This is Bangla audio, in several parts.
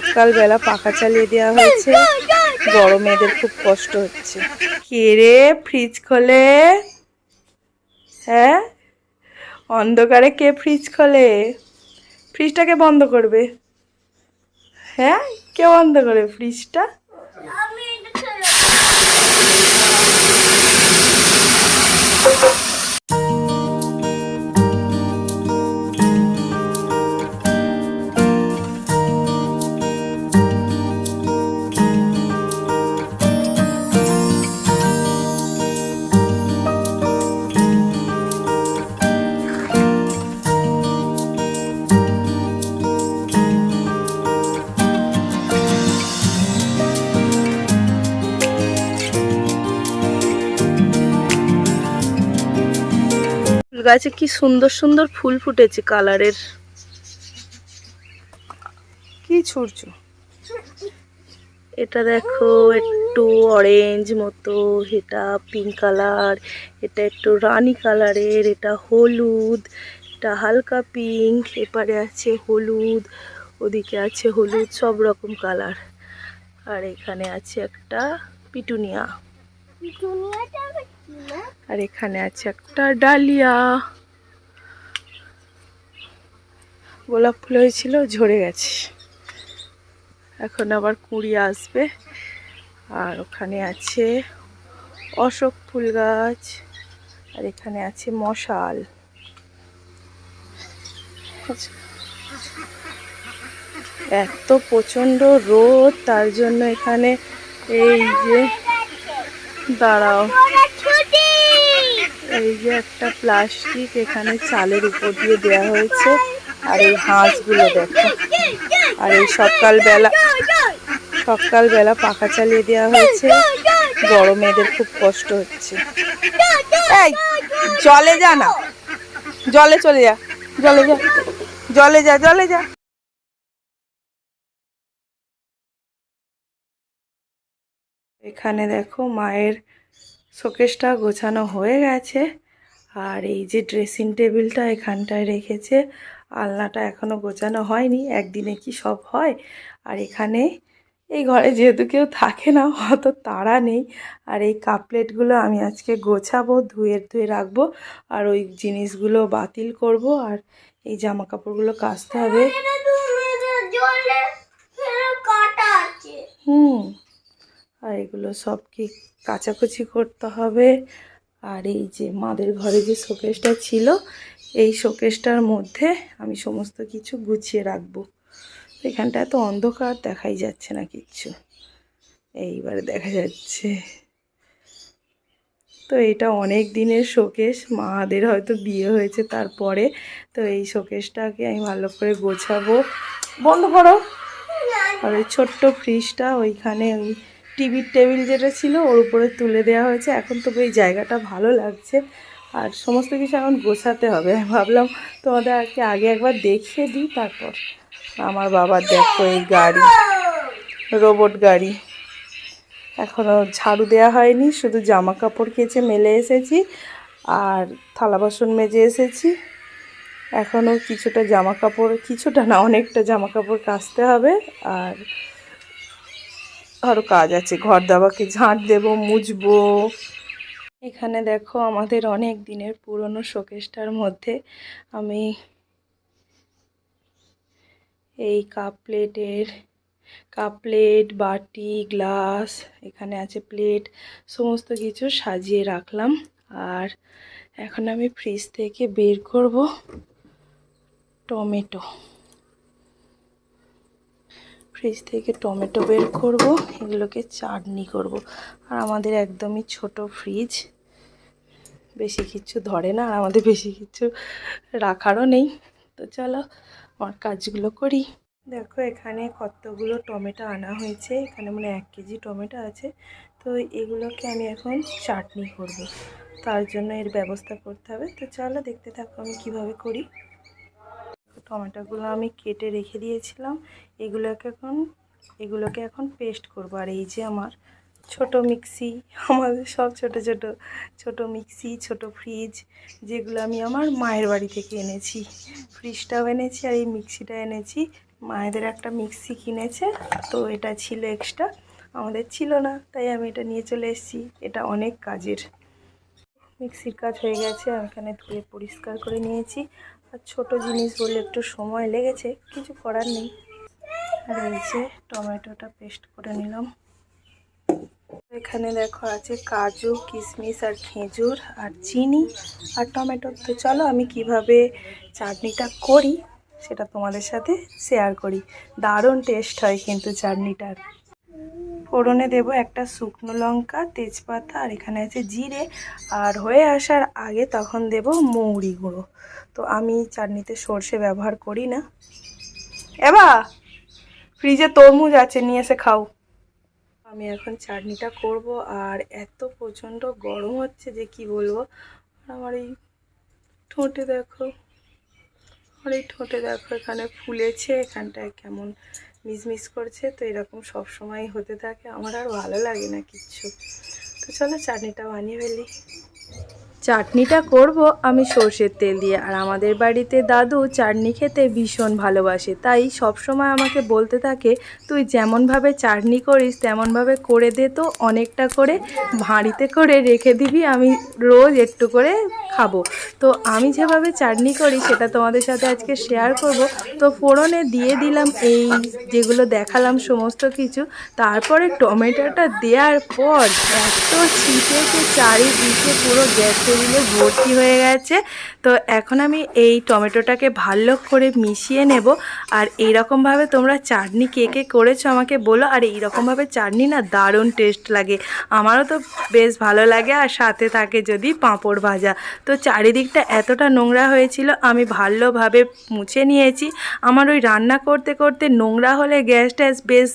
সকালবেলা পাখা চালিয়ে দেওয়া হয়েছে। মেয়েদের খুব কষ্ট হচ্ছে। কে রে? ফ্রিজ খোলে। হ্যাঁ? অন্ধকারে কে ফ্রিজ খোলে? ফ্রিজটাকে বন্ধ করবে। হ্যাঁ? কে বন্ধ করে ফ্রিজটা? গাছে কি সুন্দর সুন্দর ফুল ফুটেছে কালারের। কি ছুটছো এটা দেখো একটু অরেঞ্জ মতো এটা পিঙ্ক কালার এটা একটু রানী কালারের এটা হলুদ এটা হালকা পিঙ্ক এপারে আছে হলুদ ওদিকে আছে হলুদ সব রকম কালার আর এখানে আছে একটা পিটুনিয়া। আর এখানে আছে একটা ডালিয়া। গোলাপ ফুল হয়েছিল, ঝরে গেছে। এখন আবার কুঁড়ি আসবে। আর ওখানে আছে অশোক ফুল গাছ, আর এখানে আছে মশাল। এত প্রচণ্ড রোদ, তার জন্য এখানে এই যে, দাঁড়াও। এই যে একটা প্লাস্টিক এখানে চালের উপর দিয়ে দেওয়া হয়েছে, আর এই হাঁসগুলো দেখো। আর এই সকালবেলা সকালবেলা পাখা চালিয়ে দেওয়া হয়েছে। বড় মেয়েদের খুব কষ্ট হচ্ছে। এই, জলে যা না। জলে চলে যা, জলে যা জলে যা জলে যা। এখানে দেখো মায়ের শোকেসটা গোছানো হয়ে গেছে। আর এই যে ড্রেসিং টেবিলটা এখানটায় রেখেছে আলনাটা এখনও গোছানো হয়নি একদিনে কি সব হয়? আর এখানে এই ঘরে যেহেতু কেউ থাকে না অত তাড়া নেই। আর এই কাপলেটগুলো আমি আজকে গোছাবো ধুয়ে ধুয়ে রাখব আর ওই জিনিসগুলো বাতিল করব। আর এই জামা কাপড়গুলো কাচতে হবে। হুম আর এগুলো সব কি কাচাকুচি করতে হবে। আর এই যে মাদের ঘরে যে শোকেসটা ছিল, এই শোকেসটার মধ্যে আমি সমস্ত কিছু গুছিয়ে রাখব। এখানটা এত অন্ধকার, দেখাই যাচ্ছে না কিচ্ছু। এইবারে দেখা যাচ্ছে। তো এটা অনেক দিনের শোকেস, মাদের হয়তো বিয়ে হয়েছে তারপরে। তো এই শোকেসটাকে আমি ভালো করে গোছাবো। বন্ধ করো। আর ওই ছোট্ট ফ্রিজটা ওইখানে ওই টিভির টেবিল যেটা ছিল ওর উপরে তুলে দেওয়া হয়েছে। এখন তবে এই জায়গাটা ভালো লাগছে। আর সমস্ত কিছু এখন গোছাতে হবে। ভাবলাম তোমাদের আর কি আগে একবার দেখিয়ে দিই, তারপর আমার বাবার দেখো এই গাড়ি, রোবট গাড়ি। এখনও ঝাড়ু দেওয়া হয়নি, শুধু জামা কাপড় কেচে মেলে এসেছি আর থালা বাসন মেজে এসেছি। এখনও কিছুটা জামা কাপড় কিছুটা না, অনেকটা জামা কাপড় কাচতে হবে। আর আরও কাজ আছে। ঘর দাবাকে ঝাঁট দেবো, মুছবো। এখানে দেখো আমাদের অনেক দিনের পুরনো শোকেসটার মধ্যে আমি এই কাপ প্লেটের, কাপ প্লেট, বাটি, গ্লাস, এখানে আছে প্লেট, সমস্ত কিছু সাজিয়ে রাখলাম। আর এখন আমি ফ্রিজ থেকে বের করব টমেটো। ফ্রিজ থেকে টমেটো বের করব, এগুলোকে চাটনি করব। আর আমাদের একদমই ছোট ফ্রিজ, বেশি কিছু ধরে না, আর আমাদের বেশি কিছু রাখারও নেই। তো চলো, আমার কাজগুলো করি। দেখো, এখানে কতগুলো টমেটো আনা হয়েছে। এখানে মানে এক কেজি টমেটো আছে। তো এগুলোকে আমি এখন চাটনি করব। তার জন্য এর ব্যবস্থা করতে হবে। তো চলো, দেখতে থাকো আমি কীভাবে করি। টমেটোগুলো আমি কেটে রেখে দিয়েছিলাম। এগুলোকে এখন এগুলোকে এখন পেস্ট করব। আর এই যে আমার ছোট মিক্সি আমাদের সব ছোট ছোট ছোট মিক্সি ছোট ফ্রিজ যেগুলো আমি আমার মায়ের বাড়ি থেকে এনেছি। ফ্রিজটাও এনেছি আর এই মিক্সিটা এনেছি। মায়েদের একটা মিক্সি কিনেছে, তো এটা ছিল এক্সট্রা আমাদের ছিল না, তাই আমি এটা নিয়ে চলে এসেছি। এটা অনেক কাজের। মিক্সির কাজ হয়ে গেছে, আমি এখানে ধুয়ে পরিষ্কার করে নিয়েছি। আর ছোট জিনিস বলে একটু সময় লেগেছে, কিছু করার নেই। আর এই যে টমেটোটা পেস্ট করে নিলাম। এখানে দেখো আছে কাজু, কিশমিশ আর খেজুর আর চিনি আর টমেটো। তো চলো আমি কীভাবে চাটনিটা করি সেটা তোমাদের সাথে শেয়ার করি। দারুণ টেস্ট হয় কিন্তু চাটনিটার। ফোড়নে দেব একটা শুকনো লঙ্কা, তেজপাতা, আর এখানে আছে জিরে। আর হয়ে আসার আগে তখন দেব মৌরি গুঁড়ো। তো আমি চাটনিতে সর্ষে ব্যবহার করি না। এবা, ফ্রিজে তরমুজ আছে, নিয়ে এসে খাও। আমি এখন চাটনিটা করব, আর এত প্রচণ্ড গরম হচ্ছে যে কি বলব? আমার এই ঠোঁটে দেখো, আমার এই ঠোঁটে দেখো, এখানে ফুলেছে, এখানটায় কেমন মিসমিস করছে, তো এরকম সব সময় হতে থাকে। আমার আর ভালো লাগে না কিচ্ছু। তো চলো চাটনিটা বানিয়ে ফেলি। চাটনিটা করব আমি সর্ষের তেল দিয়ে। আর আমাদের বাড়িতে দাদু চাটনি খেতে ভীষণ ভালোবাসে। তাই সব সময় আমাকে বলতে থাকে, তুই যেমনভাবে চাটনি করিস, তেমনভাবে করে দে তো, অনেকটা করে ভাঁড়িতে করে রেখে দিবি, আমি রোজ একটু করে খাব। তো আমি যেভাবে চাটনি করি, সেটা তোমাদের সাথে আজকে শেয়ার করব। তো ফোড়নে দিয়ে দিলাম এই যেগুলো দেখালাম সমস্ত কিছু। তারপরে টমেটোটা দেওয়ার পর এত ছিটেছে চারিদিকে পুরো গ্যাস টেবিলে ভর্তি হয়ে গেছে। তো এখন আমি এই টমেটোটাকে ভালো করে মিশিয়ে নেব। আর এইরকমভাবে তোমরা চাটনি কে কে করেছ আমাকে বলো। আর এইরকমভাবে চাটনি না দারুণ টেস্ট লাগে। আমারও তো বেশ ভালো লাগে আর সাথে থাকে যদি পাঁপড় ভাজা। তো চারিদিকটা এতটা নোংরা হয়েছিল, আমি ভালোভাবে মুছে নিয়েছি। আমার ওই রান্না করতে করতে নোংরা হলে গ্যাস ট্যাস বেশ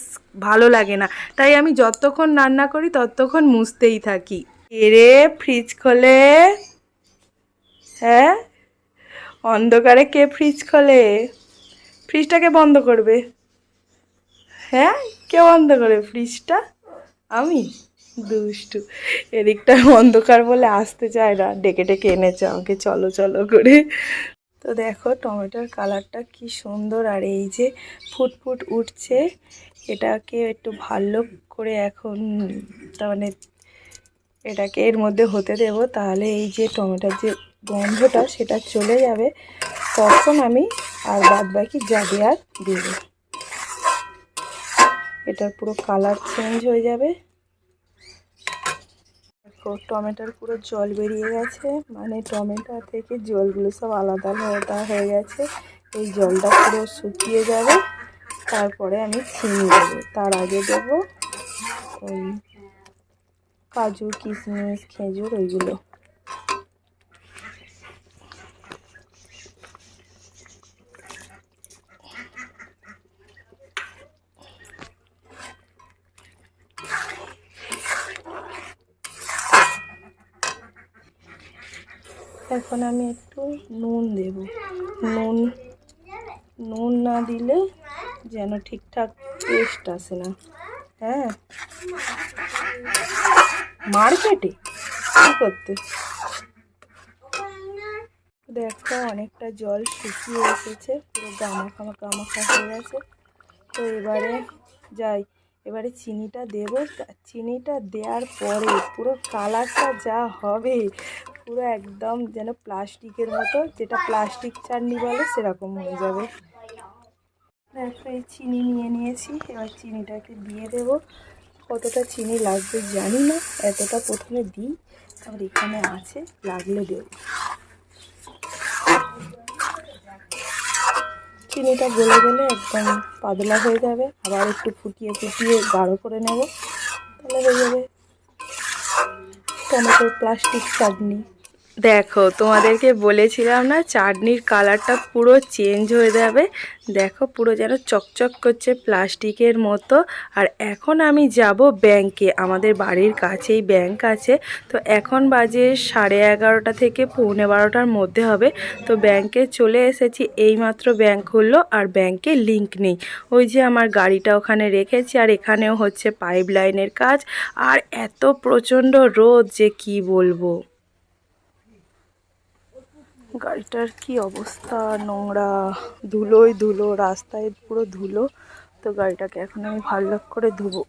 ভালো লাগে না। তাই আমি যতক্ষণ রান্না করি ততক্ষণ মুছতেই থাকি। এরে ফ্রিজ খোলে। হ্যাঁ? অন্ধকারে কে ফ্রিজ খোলে? ফ্রিজটাকে বন্ধ করবে। হ্যাঁ? কে বন্ধ করে ফ্রিজটা? আমি? দুষ্টু। এদিকটা অন্ধকার বলে আসতে চায় না। ডেকে ডেকে এনেছে আমাকে। চলো চলো করে। তো দেখো, টমেটোর কালারটা কি সুন্দর। আর এই যে ফুট ফুট উঠছে, এটাকে একটু ভালো করে এখন, তার মানে এটাকে এর মধ্যে হতে দেব, তাহলে এই যে টমেটোর যে গন্ধটা, সেটা চলে যাবে। তখন আমি আর বাদ বাকি যা আর দেব। এটার পুরো কালার চেঞ্জ হয়ে যাবে। টমেটোর পুরো জল বেরিয়ে গেছে। মানে টমেটো থেকে জলগুলো সব আলাদা আলাদা হয়ে গেছে। এই জলটা পুরো শুকিয়ে যাবে। তারপরে আমি চিনি দেবো। তার আগে দেবো ওই কাজু কিশমিশ খেজুর, ওইগুলো। এখন আমি একটু নুন দেব। নুন নুন না দিলে যেন ঠিকঠাক টেস্ট আসে না। হ্যাঁ। মার্কেটে? কী করতে? দেখো, অনেকটা জল শুকিয়ে এসেছে। পুরো গামাখা গামাখা হয়ে গেছে। তো এবারে যাই। এবারে চিনিটা দেবো। চিনিটা দেওয়ার পরে পুরো কালারটা যা হবে, পুরো একদম যেন প্লাস্টিকের মতো, যেটা প্লাস্টিক চাটনি বলে সেরকম হয়ে যাবে। এই চিনি নিয়ে নিয়েছি। এবার চিনিটাকে দিয়ে দেবো। কতটা চিনি লাগবে জানি না। এতটা প্রথমে দিই, তারপর এখানে আছে লাগলে দেব। চিনিটা গলে গেলে একদম পাতলা হয়ে যাবে। আবার একটু ফুটিয়ে ফুটিয়ে গাঢ় করে নেব। তাহলে হয়ে যাবে। টমেটোর প্লাস্টিক চাটনি। দেখো, তোমাদেরকে বলেছিলাম না, চাটনির কালারটা পুরো চেঞ্জ হয়ে যাবে। দেখো, পুরো যেন চকচক করছে প্লাস্টিকের মতো। আর এখন আমি যাব ব্যাংকে আমাদের বাড়ির কাছেই ব্যাংক আছে। তো এখন বাজে সাড়ে এগারোটা থেকে পৌনে বারোটার মধ্যে হবে। তো ব্যাংকে চলে এসেছি, এইমাত্র ব্যাংক খুললো আর ব্যাংকে লিংক নেই। ওই যে আমার গাড়িটা ওখানে রেখেছি আর এখানেও হচ্ছে পাইপ লাইনের কাজ। আর এত প্রচণ্ড রোদ যে কি বলব। গাড়িটার কি অবস্থা? নোংরা ধুলোই ধুলো, রাস্তায় পুরো ধুলো। তো গাড়িটাকে এখন আমি ভাল্লাক করে ধুবো।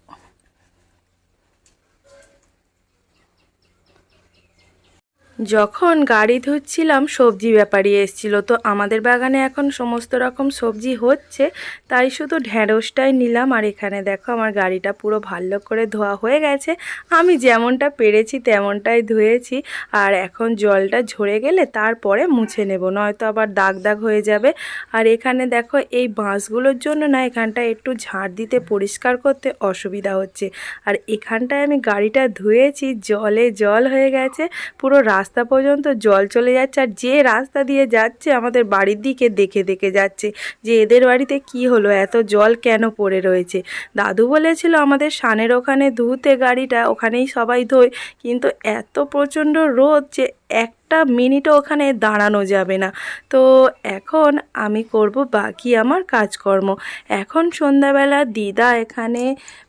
যখন গাড়ি ধুচ্ছিলাম, সবজি ব্যাপারী এসেছিল। তো আমাদের বাগানে এখন সমস্ত রকম সবজি হচ্ছে, তাই শুধু ঢ্যাঁড়সটাই নিলাম। আর এখানে দেখো, আমার গাড়িটা পুরো ভালো করে ধোয়া হয়ে গেছে। আমি যেমনটা পেরেছি, তেমনটাই ধুয়েছি। আর এখন জলটা ঝরে গেলে তারপরে মুছে নেব, নয়তো আবার দাগ দাগ হয়ে যাবে। আর এখানে দেখো, এই বাঁশগুলোর জন্য না এখানটা একটু ঝাড় দিতে পরিষ্কার করতে অসুবিধা হচ্ছে। আর এখানটায় আমি গাড়িটা ধুয়েছি, জলে জল হয়ে গেছে, পুরো রাস্তা পর্যন্ত জল চলে যাচ্ছে আর যে রাস্তা দিয়ে যাচ্ছে আমাদের বাড়ির দিকে দেখে দেখে যাচ্ছে যে এদের বাড়িতে কি হলো, এত জল কেন পড়ে রয়েছে। দাদু বলেছিল আমাদের সানের ওখানে ধুতে গাড়িটা ওখানেই সবাই ধোয়, কিন্তু এত প্রচণ্ড রোদ যে একটা মিনিটও ওখানে দাঁড়ানো যাবে না। তো এখন আমি করব বাকি আমার কাজকর্ম। এখন সন্ধ্যাবেলা দিদা এখানে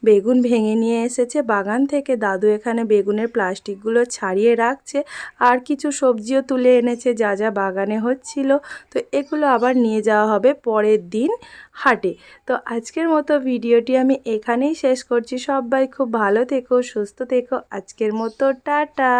বেগুন ভেঙে নিয়ে এসেছে। বাগান থেকে দাদু এখানে বেগুনের প্লাস্টিকগুলো ছাড়িয়ে রাখছে। আর কিছু সবজিও তুলে এনেছে, যা যা বাগানে হচ্ছিল। তো এগুলো আবার নিয়ে যাওয়া হবে পরের দিন হাটে। তো আজকের মতো ভিডিওটি আমি এখানেই শেষ করছি। সবাই খুব ভালো থেকো, সুস্থ থেকো। আজকের মতো টাটা।